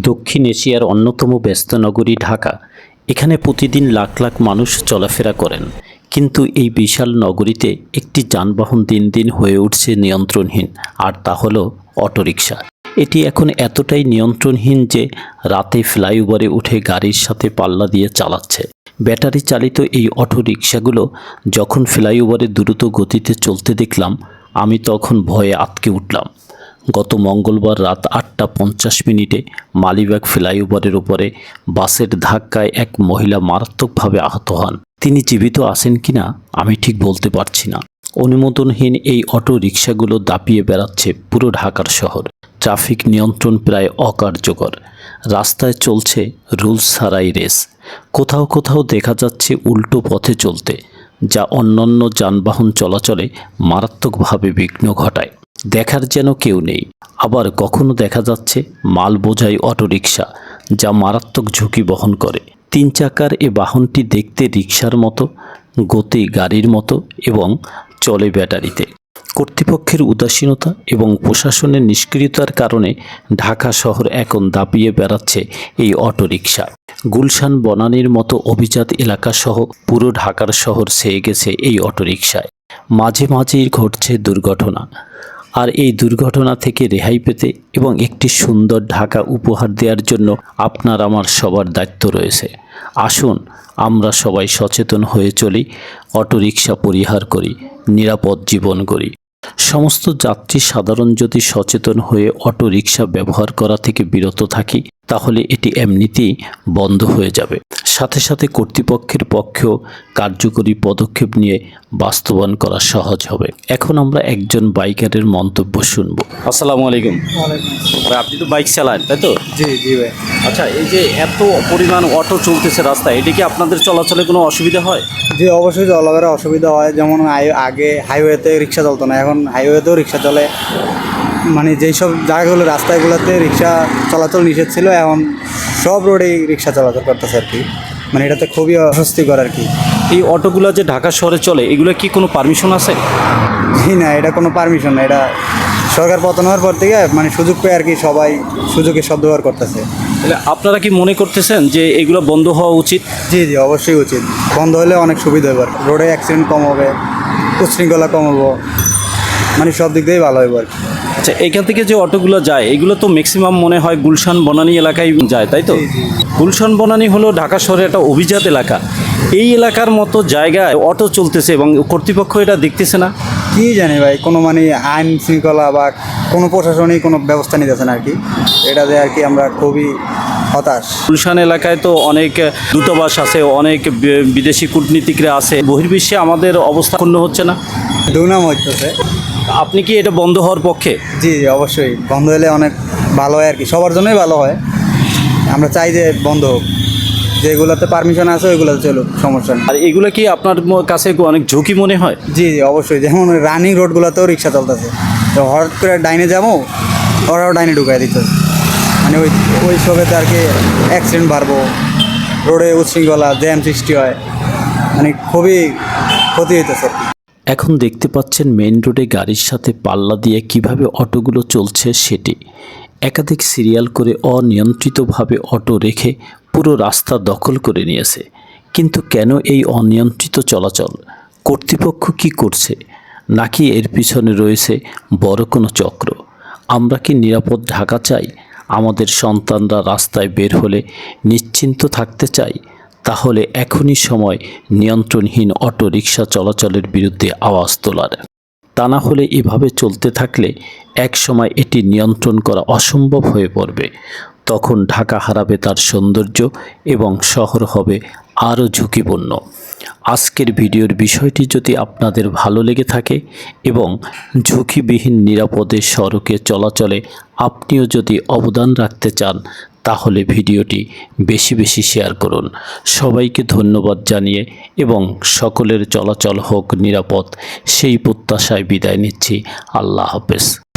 দক্ষিণ এশিয়ার অন্যতম ব্যস্ত নগরী ঢাকা। এখানে প্রতিদিন লাখ লাখ মানুষ চলাফেরা করেন। কিন্তু এই বিশাল নগরীতে একটি যানবাহন দিন দিন হয়ে উঠছে নিয়ন্ত্রণহীন, আর তা হলো অটোরিকশা। এটি এখন এতটাই নিয়ন্ত্রণহীন যে রাতে ফ্লাইওভারে উঠে গাড়ির সাথে পাল্লা দিয়ে চালাচ্ছে। ব্যাটারি চালিত এই অটোরিকশাগুলো যখন ফ্লাইওভারে দ্রুত গতিতে চলতে দেখলাম, আমি তখন ভয়ে আটকে উঠলাম। গত মঙ্গলবার রাত আটটা পঞ্চাশ মিনিটে মালিবাগ ফ্লাইওভারের উপরে বাসের ধাক্কায় এক মহিলা মারাত্মকভাবে আহত হন। তিনি জীবিত আছেন কিনা আমি ঠিক বলতে পারছি না। অনুমোদনহীন এই অটো রিক্সাগুলো দাপিয়ে বেড়াচ্ছে পুরো ঢাকার শহর। ট্রাফিক নিয়ন্ত্রণ প্রায় অকার্যকর। রাস্তায় চলছে রুলস ছাড়াই রেস। কোথাও কোথাও দেখা যাচ্ছে উল্টো পথে চলতে, যা অন্যান্য যানবাহন চলাচলে মারাত্মকভাবে বিঘ্ন ঘটায়। দেখার যেন কেউ নেই। আবার কখনো দেখা যাচ্ছে মাল বোঝাই অটোরিকশা, যা মারাত্মক ঝুঁকি বহন করে। তিন চাকার এ বাহনটি দেখতে রিক্সার মতো, গতি গাড়ির মতো এবং চলে ব্যাটারিতে। কর্তৃপক্ষের উদাসীনতা এবং প্রশাসনের নিষ্ক্রিয়তার কারণে ঢাকা শহর এখন দাপিয়ে বেড়াচ্ছে এই অটোরিকশা। গুলশান বনানীর মতো অভিজাত এলাকাসহ পুরো ঢাকার শহর সেয়ে গেছে এই অটোরিকশায়। মাঝে মাঝেই ঘটছে দুর্ঘটনা। আর এই দুর্ঘটনা থেকে রেহাই পেতে এবং একটি সুন্দর ঢাকা উপহার দেওয়ার জন্য আপনার আমার সবার দায়িত্ব রয়েছে। আসুন, আমরা সবাই সচেতন হয়ে চলি, অটোরিকশা পরিহার করি, নিরাপদ জীবন করি সমস্ত যাত্রী সাধারণ যদি সচেতন হয়ে অটো রিক্সা ব্যবহার করা থেকে বিরত থাকি, তাহলে এটি এমনিতেই বন্ধ হয়ে যাবে। সাথে সাথে কর্তৃপক্ষের পক্ষেও কার্যকরী পদক্ষেপ নিয়ে বাস্তবায়ন করা সহজ হবে। এখন আমরা একজন বাইকারের মন্তব্য শুনব। আসসালামু আলাইকুম। ভাই আপনি তো বাইক চালান তাই তো? জি জি ভাই। আচ্ছা এই যে এত পরিমাণ অটো চলতেছে রাস্তায় এটি কি আপনাদের চলাচলে কোনো অসুবিধা হয়? জি অবশ্যই চলাফেরা অসুবিধা হয়। যেমন আই- আগে হাইওয়েতে রিক্সা চলতো না এখন হাইওয়েতেও রিক্সা চলে। মানে যেই সব জায়গাগুলো রাস্তাগুলোতে রিক্সা চলাচল নিষেধ ছিল এখন সব রোডেই রিক্সা চলাচল করতেছে আর কি। মানে এটাতে খুবই অস্বস্তিকর আর কি। এই অটোগুলো যে ঢাকা শহরে চলে এগুলো কি কোনো পারমিশন আছে? জি না এটা কোনো পারমিশন না এটা সরকার পতন হওয়ার পর থেকে মানে সুযোগ পেয়ে আর কি সবাই সুযোগের সদ্ব্যবহার করতেছে। তাহলে আপনারা কি মনে করতেছেন যে এগুলো বন্ধ হওয়া উচিত? জি জি অবশ্যই উচিত। বন্ধ হলে অনেক সুবিধা হবে রোডে অ্যাক্সিডেন্ট কম হবে উচ্ছৃঙ্খলা কম হব মানে সব দিক দিয়েই ভালো হবে আর কি। আচ্ছা এখান থেকে যে অটোগুলো যায় এগুলো তো ম্যাক্সিমাম মনে হয় গুলশান বনানী এলাকায় যায় তাই তো। গুলশান বনানী হলো ঢাকা শহরের একটা অভিজাত এলাকা। এই এলাকার মতো জায়গায় অটো চলতেছে এবং কর্তৃপক্ষ এটা দেখতেছে না? কি জানি ভাই কোনো মানে আইন শৃঙ্খলা বা কোনো প্রশাসনিক কোনো ব্যবস্থা নিতেছে না আর কি। এটাতে আর কি আমরা খুবই হতাশ। গুলশান এলাকায় তো অনেক দূতাবাস আছে অনেক বিদেশি কূটনীতিকরা আছে। বহির্বিশ্বে আমাদের অবস্থা ক্ষুণ্ণ হচ্ছে না? দুর্নাম হচ্ছে আপনি কি এটা বন্ধ হওয়ার পক্ষে? জি জি অবশ্যই। বন্ধ হলে অনেক ভালো হয় আর কি। সবার জন্যই ভালো হয়। আমরা চাই যে বন্ধ হোক। যেগুলোতে পারমিশন আছে ওইগুলোতে চলুক সমস্যা নেই। আর এগুলো কি আপনার কাছে অনেক ঝুঁকি মনে হয়? জি জি অবশ্যই। যেমন রানিং রোডগুলোতেও রিক্সা চলতেছে। তো হঠাৎ করে ডাইনে যাব ওরাও ডাইনে ঢুকাই দিতেছে। মানে ওই ওই সবেতে আর কি অ্যাক্সিডেন্ট বাড়বো। রোডে উচ্ছৃঙ্খলা জ্যাম সৃষ্টি হয়। মানে খুবই ক্ষতি হইতেছে আর কি। এখন দেখতে পাচ্ছেন মেইন রোডে গাড়ির সাথে পাল্লা দিয়ে কীভাবে অটোগুলো চলছে সেটি। একাধিক সিরিয়াল করে অনিয়ন্ত্রিতভাবে অটো রেখে পুরো রাস্তা দখল করে নিয়েছে। কিন্তু কেন এই অনিয়ন্ত্রিত চলাচল? কর্তৃপক্ষ কি করছে? নাকি এর পিছনে রয়েছে বড় কোনো চক্র? আমরা কি নিরাপদ ঢাকা চাই? আমাদের সন্তানরা রাস্তায় বের হলে নিশ্চিন্ত থাকতে চাই? তাহলে এখনই সময় নিয়ন্ত্রণহীন অটো রিক্সা চলাচলের বিরুদ্ধে আওয়াজ তোলার। তা না হলে এভাবে চলতে থাকলে এক সময় এটি নিয়ন্ত্রণ করা অসম্ভব হয়ে পড়বে। তখন ঢাকা হারাবে তার সৌন্দর্য এবং শহর হবে আরও ঝুঁকিপূর্ণ। আজকের ভিডিওর বিষয়টি যদি আপনাদের ভালো লেগে থাকে এবং ঝুঁকিবিহীন নিরাপদে সড়কে চলাচলে আপনিও যদি অবদান রাখতে চান তাহলে ভিডিওটি বেশি বেশি শেয়ার করুন। সবাইকে ধন্যবাদ জানিয়ে এবং সকলের চলাচল হোক নিরাপদ, সেই প্রত্যাশায় বিদায় নিচ্ছি। আল্লাহ হাফেজ।